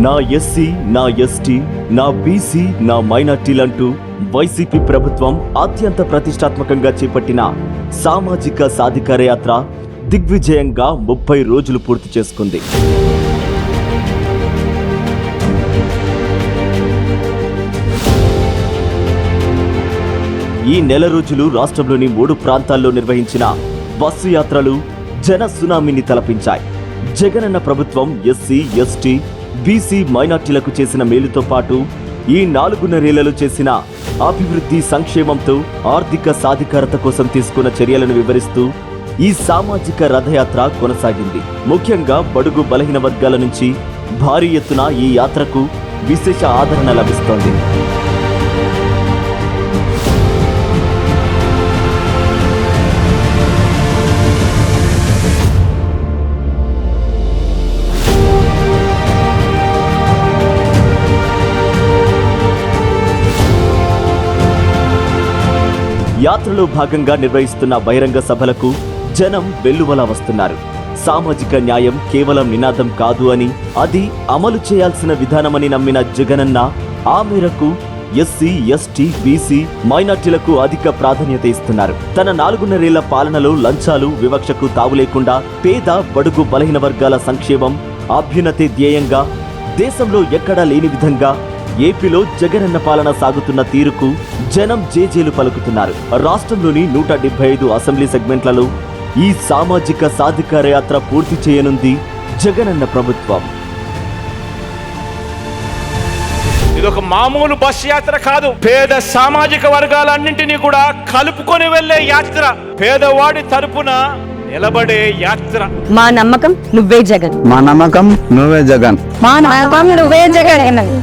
నా ఎస్సీ నా ఎస్టీ నా బీసీ నా మైనార్టీలంటూ వైసీపీ ప్రభుత్వం అత్యంత ప్రతిష్టాత్మకంగా చేపట్టిన సామాజిక సాధికార యాత్ర దిగ్విజయంగా ముప్పై రోజులు పూర్తి చేసుకుంది. ఈ నెల రోజులు రాష్ట్రంలోని మూడు ప్రాంతాల్లో నిర్వహించిన బస్సు యాత్రలు జన సునామీని తలపించాయి. జగనన్న ప్రభుత్వం ఎస్సీ ఎస్టీ బీసీ మైనార్టీలకు చేసిన మేలుతో పాటు ఈ నాలుగున్నరేళ్ళలో చేసిన అభివృద్ధి సంక్షేమంతో ఆర్థిక సాధికారత కోసం తీసుకున్న చర్యలను వివరిస్తూ ఈ సామాజిక రథయాత్ర కొనసాగింది. ముఖ్యంగా బడుగు బలహీన వర్గాల నుంచి భారీ ఎత్తున ఈ యాత్రకు విశేష ఆదరణ లభిస్తోంది. యాత్రలో భాగంగా నిర్వహిస్తున్న బహిరంగ సభలకు జనం వెల్లువలా వస్తున్నారు. సామాజిక న్యాయం కేవలం నినాదం కాదు అని అది అమలు చేయాల్సిన విధానమని నమ్మిన జగనన్న ఆ మేరకు ఎస్సీ ఎస్టీ బీసీ మైనార్టీలకు అధిక ప్రాధాన్యత ఇస్తున్నారు. తన నాలుగున్నరేళ్ళ పాలనలో లంచాలు వివక్షకు తావు లేకుండా పేద బడుగు బలహీన వర్గాల సంక్షేమం అభ్యున్నతి ధ్యేయంగా దేశంలో ఎక్కడా లేని విధంగా ఏపీలో జగనన్న పాలన సాగుతున్న తీరుకు జనం జేజేలు పలుకుతున్నారు. రాష్ట్రంలోని నూట డెబ్బై ఐదు అసెంబ్లీ సెగ్మెంట్లలో ఈ సామాజిక సాధికార యాత్ర పూర్తి చేయనుంది జగనన్న ప్రభుత్వం. ఇది ఒక మామూలు బస్ యాత్ర కాదు. పేద సామాజిక వర్గాలన్నింటినీ కూడా కలుపుకొని వెళ్ళే యాత్ర. పేదవాడి తరపున నిలబడే యాత్ర. మా నమ్మకం నువ్వే జగన్. మా నమ్మకం నువ్వే జగన్. మా నమ్మకం నువ్వే జగన్.